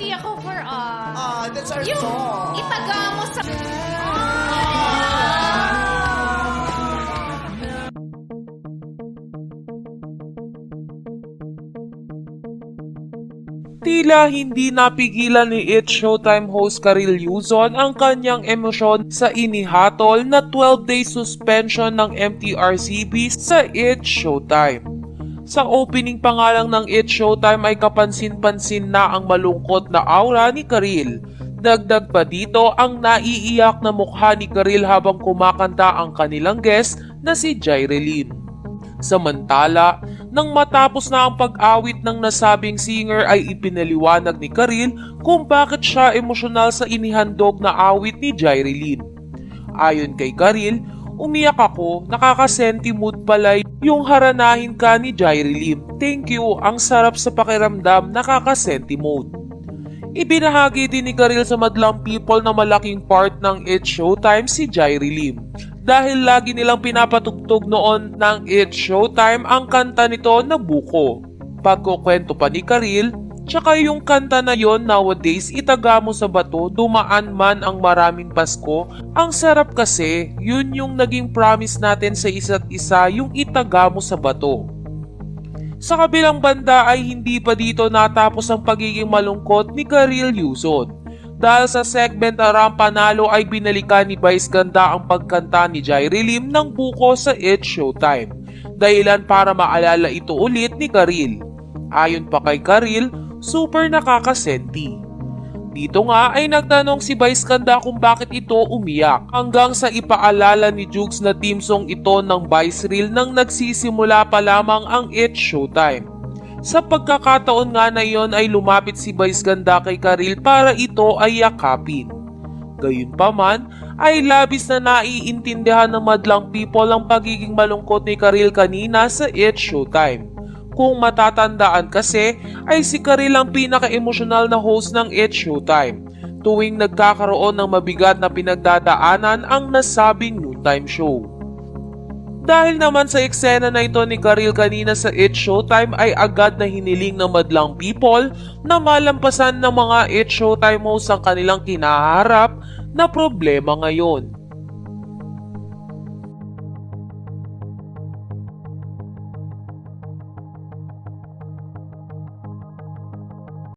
Guilty ako for us. Ah, that's our Yung song. itaga mo sa... Tila hindi napigilan ni It Showtime host Karil Yuzon ang kanyang emosyon sa inihatol na 12-day suspension ng MTRCB sa It Showtime. Sa opening pa nga ng It Showtime ay kapansin-pansin na ang malungkot na aura ni Karil. Dagdag pa dito ang naiiyak na mukha ni Karil habang kumakanta ang kanilang guest na si Jaire. Samantala, nang matapos na ang pag-awit ng nasabing singer ay ipinaliwanag ni Karil kung bakit siya emosyonal sa inihandog na awit ni Jaire. Ayon kay Karil, umiyak ako, nakakasenti mood pala yung haranahin ka ni Jaire Lim. Thank you, ang sarap sa pakiramdam, nakakasenti mood. Ibinahagi din ni Karil sa madlang people na malaking part ng It Showtime si Jaire Lim. Dahil lagi nilang pinapatugtog noon ng It Showtime ang kanta nito na buko. Pagkukwento pa ni Karil, tsaka yung kanta na yon nowadays itaga mo sa bato, dumaan man ang maraming Pasko. Ang sarap kasi, yun yung naging promise natin sa isa't isa yung itaga mo sa bato. Sa kabilang banda ay hindi pa dito natapos ang pagiging malungkot ni Karil Yuzon. Dahil sa segment na Ram Panalo ay binalikan ni Vice Ganda ang pagkanta ni Jaire Lim ng buko sa It Showtime. Dahilan para maalala ito ulit ni Karil. Ayon pa kay Karil, super nakakasenti. Dito nga ay nagtanong si Vice Ganda kung bakit ito umiyak hanggang sa ipaalala ni Jukes na team song ito ng Vice Reel nang nagsisimula pa lamang ang It Showtime. Sa pagkakataon nga na iyon ay lumapit si Vice Ganda kay Karil para ito ay yakapin. Gayunpaman ay labis na naiintindihan ng madlang people ang pagiging malungkot ni Karil kanina sa It Showtime. Kung matatandaan kasi ay si Karil ang pinaka-emosyonal na host ng It Showtime tuwing nagkakaroon ng mabigat na pinagdadaanan ang nasabing noontime show. Dahil naman sa eksena na ito ni Karil kanina sa It Showtime ay agad na hiniling ng madlang people na malampasan ng mga It Showtime hosts ang kanilang kinaharap na problema ngayon.